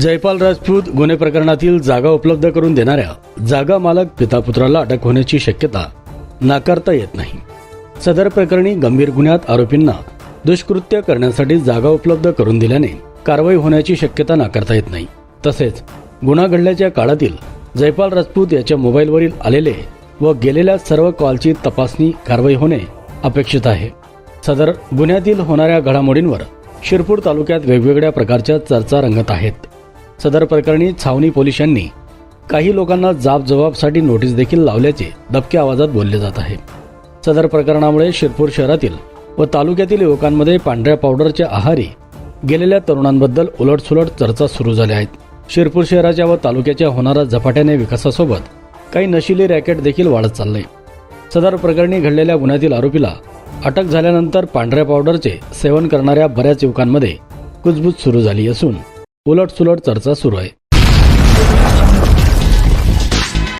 जयपाल राजपूत गुन्हे प्रकरणातील जागा उपलब्ध करून देणाऱ्या जागा मालक पिता पुत्राला अटक होण्याची शक्यता नाकारता येत नाही. सदर प्रकरणी गंभीर गुन्ह्यात आरोपींना दुष्कृत्य करण्यासाठी जागा उपलब्ध करून दिल्याने कारवाई होण्याची शक्यता नाकारता येत नाही. तसेच गुन्हा घडल्याच्या काळातील जयपाल राजपूत याच्या मोबाईलवरील आलेले व गेलेल्या सर्व कॉलची तपासणी कारवाई होणे अपेक्षित आहे. सदर गुन्ह्यातील होणाऱ्या घडामोडींवर शिरपूर तालुक्यात वेगवेगळ्या प्रकारच्या चर्चा रंगत आहेत. सदर प्रकरणी छावणी पोलिसांनी काही लोकांना जाब जबाबसाठी नोटीस देखील लावल्याचे दबक्या आवाजात बोलले जात आहे. सदर प्रकरणामुळे शिरपूर शहरातील व तालुक्यातील युवकांमध्ये पांढऱ्या पावडरच्या आहारी गेलेल्या तरुणांबद्दल उलटसुलट चर्चा सुरू झाल्या आहेत. शिरपूर शहराच्या व तालुक्याच्या होणाऱ्या झपाट्याने विकासासोबत काही नशिली रॅकेट देखील वाढत चालले सदर प्रकरणी घडलेल्या गुन्ह्यातील आरोपीला अटक झाल्यानंतर पांढऱ्या पावडरचे सेवन करणाऱ्या बऱ्याच युवकांमध्ये कुजबूज सुरू झाली असून उलटसुलट चर्चा सुरू आहे.